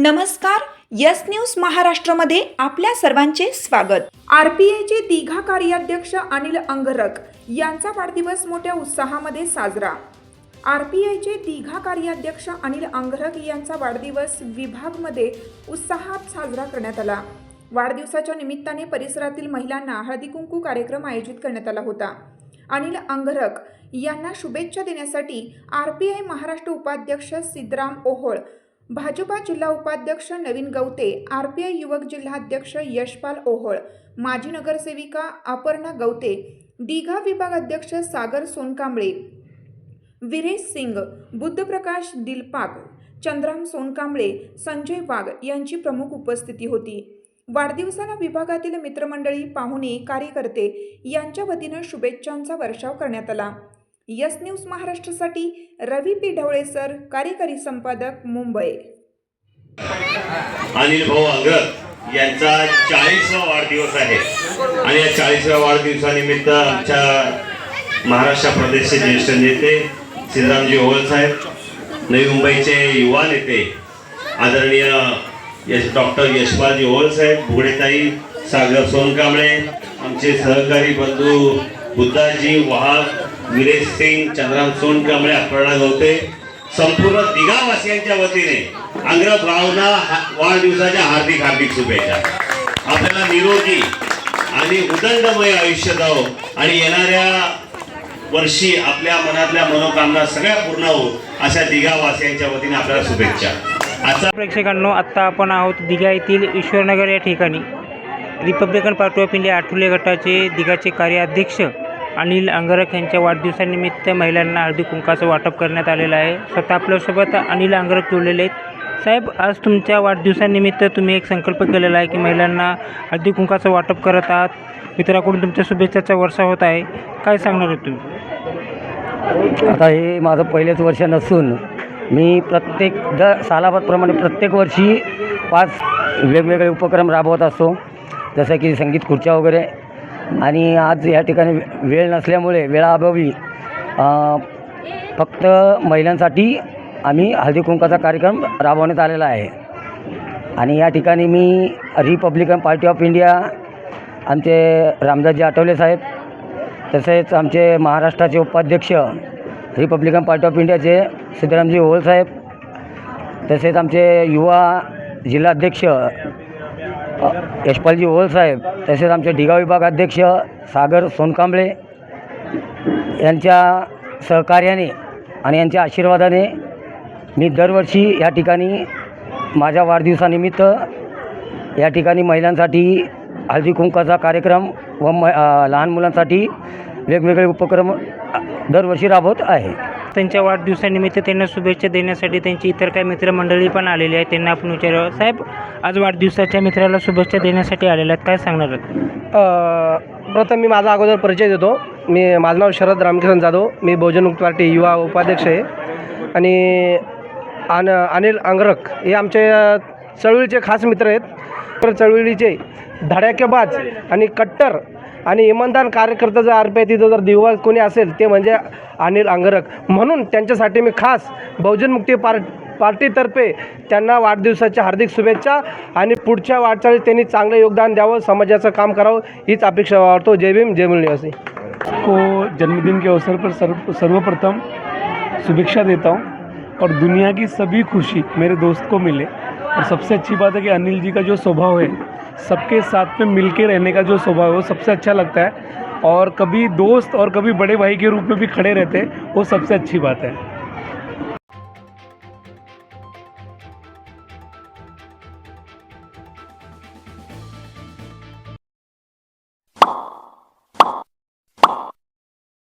नमस्कार yes news महाराष्ट्रामध्ये आपल्या सर्वांचे स्वागत. आर पी आयचे दिघा कार्याध्यक्ष अनिल अंगरक यांचा वाढदिवस मोठ्या उत्साहामध्ये साजरा. आर पी आयचे दिघा कार्याध्यक्ष अनिल अंगरक यांचा वाढदिवस विभागमध्ये उत्साहात साजरा करण्यात आला. वाढदिवसाच्या निमित्ताने परिसरातील महिलांना हळदी कुंकू कार्यक्रम आयोजित करण्यात आला होता. अनिल अंगरक यांना शुभेच्छा देण्यासाठी आर पी आय महाराष्ट्र उपाध्यक्ष सिद्धराम ओहोळ भाजपा जिल्हा उपाध्यक्ष Navin Gavate R P I युवक जिल्हाध्यक्ष यशपाल ओहोळ माजी नगरसेविका अपर्णा गवते दिघा विभाग अध्यक्ष सागर सोनकांबळे विरेश सिंग बुद्धप्रकाश दिलपाक चंद्राम सोनकांबळे संजय वाघ यांची प्रमुख उपस्थिती होती. वाढदिवसाला विभागातील मित्रमंडळी पाहुणे कार्यकर्ते यांच्या वतीनं शुभेच्छांचा वर्षाव करण्यात आला. यस न्यूज महाराष्ट्रासाठी रवी पी ढवळे सर कार्यकारी संपादक मुंबई. अनिल भाऊ अंगर यांचा चाळीसवा वाढदिवस आहे. आणि या चाळीसव्या वाढदिवसानिमित्त आमच्या महाराष्ट्र प्रदेशचे ज्येष्ठ नेते सिद्धरामजी ओवळ साहेब नवी मुंबईचे युवा नेते आदरणीय यश डॉक्टर यशपालजी ओवळ साहेब भुगडेताई सागर सोनकांबळे आमचे सहकारी बंधू बुद्धाजी वहाग विरेश सिंग चंद्राम सोनकांबळे अपर्णा गवते संपूर्ण दिघावासियांच्या वतीने अंग्रज भावना वाढदिवसाच्या हार्दिक हार्दिक शुभेच्छा. आपल्याला निरोगी आणि उदंडमय आयुष्य जावो आणि येणाऱ्या वर्षी आपल्या मनातल्या मनोकामना सगळ्या पूर्ण हो अशा दिघावासियांच्या वतीने आपल्याला शुभेच्छा. आजचा प्रेक्षकांनो आत्ता आपण आहोत दिघा येथील ईश्वरनगर या ठिकाणी. Republican party of India Athawale गटाचे दिघाचे कार्याध्यक्ष अनिल अंगरख यांच्या वाढदिवसानिमित्त महिलांना हळदी कुंकाचं वाटप करण्यात आलेलं आहे. स्वतः आपल्यासोबत अनिल अंगरख जोडलेले आहेत. साहेब आज तुमच्या वाढदिवसानिमित्त तुम्ही एक संकल्प केलेला आहे की महिलांना हळदी कुंकाचं वाटप करत आहात. मित्राकडून तुमच्या शुभेच्छाचा वर्षा होत आहे. काय सांगणार आहेत तुम्ही? आता हे माझं पहिलेच वर्ष नसून मी प्रत्येक द सालाबादप्रमाणे प्रत्येक वर्षी पाच वेगवेगळे उपक्रम राबवत असतो. जसं की संगीत खुर्च्या वगैरे आणि आज या ठिकाणी वेळ नसल्यामुळे वेळाअभावी फक्त महिलांसाठी आम्ही हळदीकुंकाचा कार्यक्रम राबवण्यात आलेला आहे. आणि या ठिकाणी मी रिपब्लिकन पार्टी ऑफ इंडिया आमचे रामदासजी आठवले साहेब तसेच आमचे महाराष्ट्राचे उपाध्यक्ष रिपब्लिकन पार्टी ऑफ इंडियाचे सिद्धरामजी ओवळ साहेब तसेच आमचे युवा जिल्हाध्यक्ष यशपालजी ओलसाहेब साहेब तसेच आमचे ढिगाव विभाग अध्यक्ष सागर सोनकांबळे यांच्या सहकार्याने आणि यांच्या आशीर्वादाने मी दरवर्षी या ठिकाणी माझ्या वाढदिवसानिमित्त या ठिकाणी महिलांसाठी हळदी कुंकाचा कार्यक्रम व म लहान मुलांसाठी वेगवेगळे उपक्रम दरवर्षी राबवत आहे. त्यांच्या वाढदिवसानिमित्त त्यांना शुभेच्छा देण्यासाठी त्यांची इतर काही मित्रमंडळी पण आलेली आहेत. त्यांना आपण विचारावं साहेब आज वाढदिवसाच्या मित्राला शुभेच्छा देण्यासाठी आलेल्या आहेत. काय सांगणार आहेत? प्रथम मी माझा अगोदर परिचय देतो. मी माझं नाव शरद रामकिशन जाधव. मी बहुजन मुक्त पार्टी युवा उपाध्यक्ष आहे. आणि अन अनिल अंगरक हे आमचे चळवळीचे खास मित्र आहेत. चळवळीचे धडाकेबाज आणि कट्टर आणि इमानदार कार्यकर्ता जर आर पी आय तिथं जर दिवा कोणी असेल ते म्हणजे अनिल अंगरक म्हणून त्यांच्यासाठी मी खास बहुजन मुक्ती पार पार्टीतर्फे त्यांना वाढदिवसाच्या हार्दिक शुभेच्छा आणि पुढच्या वाटचालीत त्यांनी चांगलं योगदान द्यावं समाजाचं काम करावं हीच अपेक्षा वाढतो. जय भीम जय मूल निवासी को जन्मदिन के अवसर पर सर्व सर्वप्रथम शुभेच्छा देता हूँ और दुनिया की सभी खुशी मेरे दोस्त को मिले। और सबसे अच्छी बात है कि अनिल जी का जो स्वभाव है, सबके साथ में मिल के रहने का जो स्वभाव है, वो सबसे अच्छा लगता है। और कभी दोस्त और कभी बड़े भाई के रूप में भी खड़े रहते हैं, वो सबसे अच्छी बात है।